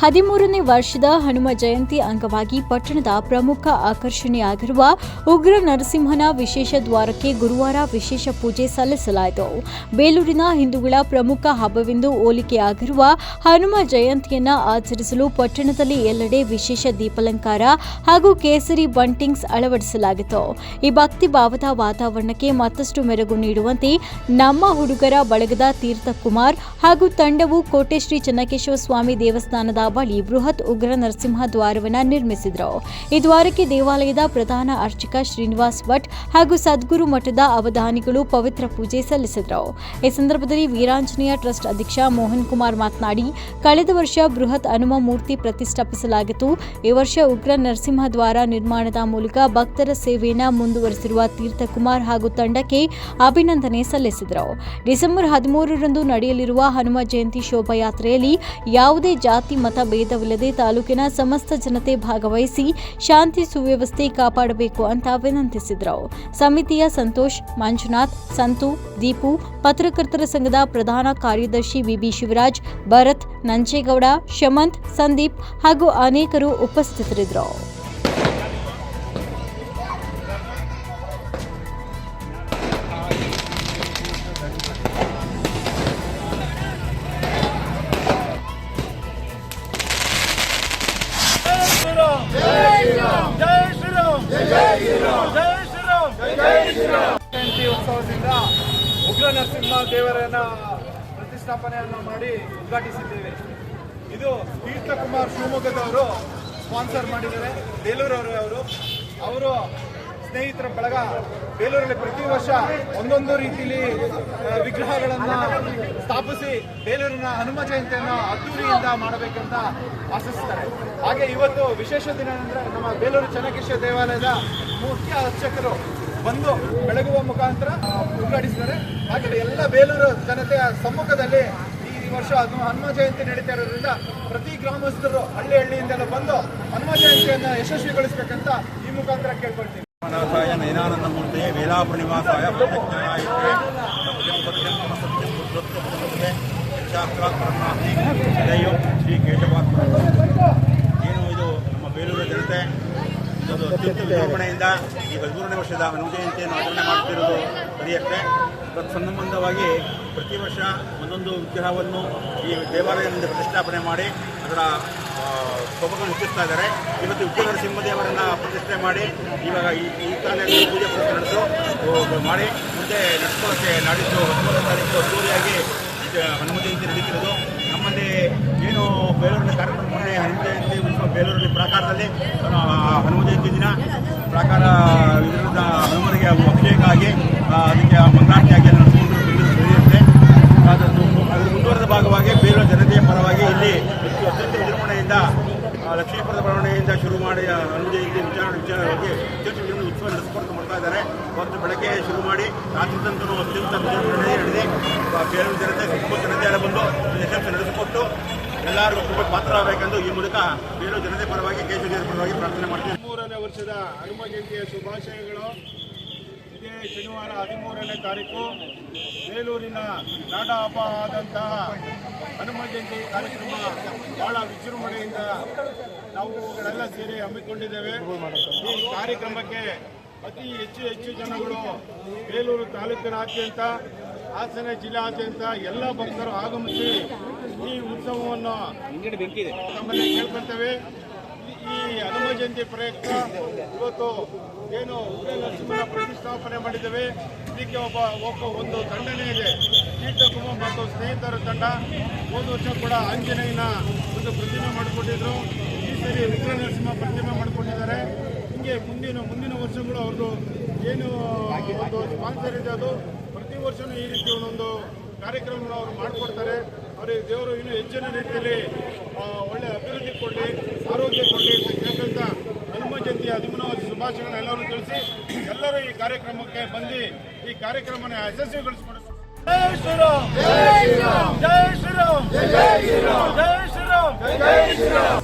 ಹದಿಮೂರನೇ ವರ್ಷದ ಹನುಮ ಜಯಂತಿ ಅಂಗವಾಗಿ ಪಟ್ಟಣದ ಪ್ರಮುಖ ಆಕರ್ಷಣೆಯಾಗಿರುವ ಉಗ್ರ ನರಸಿಂಹನ ವಿಶೇಷ ದ್ವಾರಕ್ಕೆ ಗುರುವಾರ ವಿಶೇಷ ಪೂಜೆ ಸಲ್ಲಿಸಲಾಯಿತು. ಬೇಲೂರಿನ ಹಿಂದೂಗಳ ಪ್ರಮುಖ ಹಬ್ಬವೆಂದು ಹೋಲಿಕೆಯಾಗಿರುವ ಹನುಮ ಜಯಂತಿಯನ್ನ ಆಚರಿಸಲು ಪಟ್ಟಣದಲ್ಲಿ ಎಲ್ಲೆಡೆ ವಿಶೇಷ ದೀಪಾಲಂಕಾರ ಹಾಗೂ ಕೇಸರಿ ಬಂಟಿಂಗ್ಸ್ ಅಳವಡಿಸಲಾಗಿತ್ತು. ಈ ಭಕ್ತಿ ಭಾವದ ವಾತಾವರಣಕ್ಕೆ ಮತ್ತಷ್ಟು ಮೆರುಗು ನೀಡುವಂತೆ ನಮ್ಮ ಹುಡುಗರ ಬಳಗದ ತೀರ್ಥಕುಮಾರ್ ಹಾಗೂ ತಂಡವು ಕೋಟೆ ಶ್ರೀ ಚೆನ್ನಕೇಶವ ಸ್ವಾಮಿ ದೇವಸ್ಥಾನದ ಬಳಿ ಬೃಹತ್ ಉಗ್ರ ನರಸಿಂಹ ದ್ವಾರವನ್ನು ನಿರ್ಮಿಸಿದರು. ಈ ದ್ವಾರಕ್ಕೆ ದೇವಾಲಯದ ಪ್ರಧಾನ ಅರ್ಚಕ ಶ್ರೀನಿವಾಸ್ ಭಟ್ ಹಾಗೂ ಸದ್ಗುರು ಮಠದ ಅವಧಾನಿಗಳು ಪವಿತ್ರ ಪೂಜೆ ಸಲ್ಲಿಸಿದರು. ಈ ಸಂದರ್ಭದಲ್ಲಿ ವೀರಾಂಜನೇಯ ಟ್ರಸ್ಟ್ ಅಧ್ಯಕ್ಷ ಮೋಹನ್ ಕುಮಾರ್ ಮಾತನಾಡಿ, ಕಳೆದ ವರ್ಷ ಬೃಹತ್ ಹನುಮ ಮೂರ್ತಿ ಪ್ರತಿಷ್ಠಾಪಿಸಲಾಗಿತ್ತು. ಈ ವರ್ಷ ಉಗ್ರ ನರಸಿಂಹ ದ್ವಾರ ನಿರ್ಮಾಣದ ಮೂಲಕ ಭಕ್ತರ ಸೇವೆಯನ್ನು ಮುಂದುವರೆಸಿರುವ ತೀರ್ಥಕುಮಾರ್ ಹಾಗೂ ತಂಡಕ್ಕೆ ಅಭಿನಂದನೆ ಸಲ್ಲಿಸಿದರು. ಡಿಸೆಂಬರ್ ಹದಿಮೂರರಂದು ನಡೆಯಲಿರುವ ಹನುಮ ಜಯಂತಿ ಶೋಭಾಯಾತ್ರೆಯಲ್ಲಿ ಯಾವುದೇ ಜಾತಿ, ಮತ ಭೇದವಿಲ್ಲದೆ ತಾಲೂಕಿನ ಸಮಸ್ತ ಜನತೆ ಭಾಗವಹಿಸಿ ಶಾಂತಿ ಸುವ್ಯವಸ್ಥೆ ಕಾಪಾಡಬೇಕು ಅಂತ ವಿನಂತಿಸಿದರು. ಸಮಿತಿಯ ಸಂತೋಷ್, ಮಂಜುನಾಥ್, ಸಂತು, ದೀಪು, ಪತ್ರಕರ್ತರ ಸಂಘದ ಪ್ರಧಾನ ಕಾರ್ಯದರ್ಶಿ ವಿಬಿ ಶಿವರಾಜ್, ಭರತ್, ನಂಜೇಗೌಡ, ಶಮಂತ್, ಸಂದೀಪ್ ಹಾಗೂ ಅನೇಕರು ಉಪಸ್ಥಿತರಿದ್ದರು. ಜಯಂತಿ ಉತ್ಸವದಿಂದ ಉಗ್ರ ನರಸಿಂಹ ದೇವರನ್ನ ಪ್ರತಿಷ್ಠಾಪನೆಯನ್ನು ಮಾಡಿ ಉದ್ಘಾಟಿಸಿದ್ದೇವೆ. ಇದು ತೀರ್ಥಕುಮಾರ್ ಶಿವಮೊಗ್ಗದವರು ಸ್ಪಾನ್ಸರ್ ಮಾಡಿದ್ದಾರೆ. ಬೇಲೂರವರು ಅವರು. ಅವರು ಸ್ನೇಹಿತರ ಬಳಗ. ಬೇಲೂರಲ್ಲಿ ಪ್ರತಿ ವರ್ಷ ಒಂದೊಂದು ರೀತಿಯಲ್ಲಿ ವಿಗ್ರಹಗಳನ್ನು ಸ್ಥಾಪಿಸಿ ಬೇಲೂರಿನ ಹನುಮ ಜಯಂತಿಯನ್ನು ಅದ್ದೂರಿಯಿಂದ ಮಾಡಬೇಕಂತ ಆಶಿಸ್ತಾರೆ. ಹಾಗೆ ಇವತ್ತು ವಿಶೇಷ ದಿನ ಅಂದರೆ ನಮ್ಮ ಬೇಲೂರು ಚನ್ನಕೇಶ್ವರ ದೇವಾಲಯದ ಮುಖ್ಯ ಅರ್ಚಕರು ಬಂದು ಬೆಳಗುವ ಮುಖಾಂತರ ಉದ್ಘಾಟಿಸಿದ್ದಾರೆ. ಹಾಗೆ ಎಲ್ಲ ಬೇಲೂರು ಜನತೆಯ ಸಮ್ಮುಖದಲ್ಲಿ ಈ ವರ್ಷ ಹನುಮ ಹನುಮ ಜಯಂತಿ ನಡೀತಾ ಇರೋದ್ರಿಂದ ಪ್ರತಿ ಗ್ರಾಮಸ್ಥರು ಹಳ್ಳಿ ಹಳ್ಳಿಯಿಂದೆಲ್ಲ ಬಂದು ಹನುಮ ಜಯಂತಿಯನ್ನು ಯಶಸ್ವಿಗೊಳಿಸಬೇಕಂತ ಈ ಮುಖಾಂತರ ಕೇಳ್ಕೊಳ್ತೀವಿ ಕೇಶವಾತ್ಮ ಪ್ರತ್ಯಜ್ಞಾಯ ಶ್ರೀ ಸತ್ಯಂ ಮಮ ಸತ್ಯಂ ಬುದ್ಧತ್ವಪುರಮುದೆ ಸಾಕ್ಷಾತ್ ಪರಮಾತ್ಮೆ ಸದಯೋ ಶ್ರೀ ಕೇಶವಾತ್ಮ ಏನು ಇದು ನಮ್ಮ ಬೇಲೂರು ಜನತೆ ವಿಜೃಂಭಣೆಯಿಂದ ಈ ಹದಿಮೂರನೇ ವರ್ಷದ ಹನುಮ ಜಯಂತಿಯನ್ನು ಆಚರಣೆ ಮಾಡುತ್ತಿರುವುದು ತತ್ ಸಂಬಂಧವಾಗಿ ಪ್ರತಿ ವರ್ಷ ಒಂದೊಂದು ವಿಗ್ರಹವನ್ನು ಈ ದೇವಾಲಯದಿಂದ ಪ್ರತಿಷ್ಠಾಪನೆ ಮಾಡಿ ಅದರ ಸೊಬಗನ್ನು ಹೆಚ್ಚಿಸ್ತಾ ಇದ್ದಾರೆ. ಇವತ್ತು ಉಗ್ರ ನರಸಿಂಹದೇವರನ್ನ ಪ್ರತಿಷ್ಠೆ ಮಾಡಿ ಇವಾಗ ಈ ಈ ಕಾಲದಲ್ಲಿ ಪೂಜೆ ನಡೆದು ಮಾಡಿ ಮುಂದೆ ನಡೆಸ್ಕೊಳ್ಳೋಕ್ಕೆ ನಾಡಿದ್ದು ಹದಿಮೂರನೇ ತಾರೀಕು ಅದ್ದೂರಿಯಾಗಿ ಹನುಮ ಜಯಂತಿ ನಡೀತಿರೋದು. ನಮ್ಮಲ್ಲಿ ಏನು ಬೇಲೂರಿನ ಕಾರ್ಯಕ್ರಮ ಮೊನ್ನೆ ಹನುಮ ಜಯಂತಿ ಉತ್ಸವ ಬೇಲೂರಲ್ಲಿ ಪ್ರಾಕಾರದಲ್ಲಿ ಹನುಮ ಜಯಂತಿ ದಿನ. ಪ್ರಾಕಾರ ಇದರಿಂದ ಹನುಮನಿಗೆ ಅಭಿಷೇಕ ಆಗಿ ಆ, ಅದಕ್ಕೆ ಮಂಗಳಾರತಿಯಾಗಿ ನಡೆಸಿಕೊಂಡು ಅದನ್ನು ಅದರ ಮುಂದುವರೆದ ಭಾಗವಾಗಿ ಬೇಲೂರು ಜನತೆಯ ಪರವಾಗಿ ಇಲ್ಲಿ ಅತ್ಯಂತ ವಿಜೃಂಭಣೆಯಿಂದ ಲಕ್ಷ್ಮೀಪುರದ ಬರವಣೆಯಿಂದ ಶುರು ಮಾಡಿ ಹನುಮ ಜಯಂತಿ ವಿಚಾರ ವಿಚಾರವಾಗಿ ಅತ್ಯಂತ ಉತ್ಸವ ನಡೆಸಿಕೊಂಡು ಮಾಡ್ತಾ ಇದ್ದಾರೆ. ಮತ್ತು ಬೆಳಗ್ಗೆ ಶುರು ಮಾಡಿ ತನಕ ಅತ್ಯಂತ ವಿಜೃಂಭಣೆ ಬೇಲೂರು ಜನತೆ ಸುತ್ತಮುತ್ತ ಜನತೆ ಬಂದು ಯಶಸ್ಸು ನಡೆಸಿಕೊಟ್ಟು ಎಲ್ಲರಿಗೂ ಕೃಪೆ ಪಾತ್ರರಾಗಬೇಕೆಂದು ಈ ಮೂಲಕ ಬೇಲೂರು ಜನತೆ ಪರವಾಗಿ ಕೇಸರಿ ಪರವಾಗಿ ಪ್ರಾರ್ಥನೆ ಮಾಡ್ತೀವಿ. ಮೂರನೇ ವರ್ಷದ ಹನುಮ ಜಯಂತಿಯ ಶುಭಾಶಯಗಳು. ಇದೇ ಶನಿವಾರ ಹದಿಮೂರನೇ ತಾರೀಕು ಬೇಲೂರಿನ ನಾಡ ಹಬ್ಬ ಆದಂತಹ ಹನುಮ ಜಯಂತಿ ಕಾರ್ಯಕ್ರಮ ಬಹಳ ವಿಜೃಂಭಣೆಯಿಂದ ನಾವುಗಳೆಲ್ಲ ಸೇರಿ ಹಮ್ಮಿಕೊಂಡಿದ್ದೇವೆ. ಈ ಕಾರ್ಯಕ್ರಮಕ್ಕೆ ಅತಿ ಹೆಚ್ಚು ಹೆಚ್ಚು ಜನಗಳು ಬೇಲೂರು ತಾಲೂಕಿನಾದ್ಯಂತ ಹಾಸನ ಜಿಲ್ಲಾದ್ಯಂತ ಎಲ್ಲ ಭಕ್ತರು ಆಗಮಿಸಿ ಈ ಉತ್ಸವವನ್ನು ನಮ್ಮಲ್ಲಿ ಕೇಳ್ಕೊಳ್ತೇವೆ. ಈ ಹನುಮ ಜಯಂತಿ ಪ್ರಯುಕ್ತ ಇವತ್ತು ಏನು ಉಗ್ರ ನರಸಿಂಹನ ಪ್ರತಿಷ್ಠಾಪನೆ ಮಾಡಿದ್ದೇವೆ. ಇದಕ್ಕೆ ಒಬ್ಬ ಒಬ್ಬ ಒಂದು ತಂಡನೇ ಇದೆ. ತೀರ್ಥಕುಮಾರ್ ಮತ್ತು ಸ್ನೇಹಿತರ ತಂಡ. ಹೋದ ವರ್ಷ ಕೂಡ ಆಂಜನೇಯನ ಒಂದು ಪ್ರತಿಮೆ ಮಾಡಿಕೊಂಡಿದ್ರು ಈ ಸರಿ ಉಗ್ರ ನರಸಿಂಹ ಪ್ರತಿಮೆ ಮಾಡಿಕೊಂಡಿದ್ದಾರೆ ಹಿಂಗೆ ಮುಂದಿನ ಮುಂದಿನ ವರ್ಷಗಳು ಅವ್ರದ್ದು ಏನು ಒಂದು ಸ್ಪಾನ್ಸರ್ ಇದೆ ಅದು. ವರ್ಷನೂ ಈ ರೀತಿ ಒಂದೊಂದು ಕಾರ್ಯಕ್ರಮಗಳು ಅವರು ಮಾಡಿಕೊಡ್ತಾರೆ. ಅವರಿಗೆ ದೇವರು ಇನ್ನೂ ಹೆಚ್ಚಿನ ರೀತಿಯಲ್ಲಿ ಒಳ್ಳೆ ಅಭಿವೃದ್ಧಿ ಕೊಡಲಿ ಆರೋಗ್ಯ ಕೊಡಲಿ ಅಂತ ಕೇಳ್ಕೊಂತ ಹನುಮ ಜಯಂತಿ ಹದಿಮೂರನೇ ಶುಭಾಶಯಗಳನ್ನ ಎಲ್ಲರೂ ತಿಳಿಸಿ ಎಲ್ಲರೂ ಈ ಕಾರ್ಯಕ್ರಮಕ್ಕೆ ಬಂದು ಈ ಕಾರ್ಯಕ್ರಮನ ಯಶಸ್ವಿ ಜೈ ಶ್ರೀರಾಮ್. ಜೈ ಶ್ರೀರಾಮ್. ಜೈ ಶ್ರೀರಾಮ್. ಜೈ ಶ್ರೀರಾಮ್. ಜೈ ಶ್ರೀರಾಮ್. ಜೈ ಶ್ರೀರಾಮ್.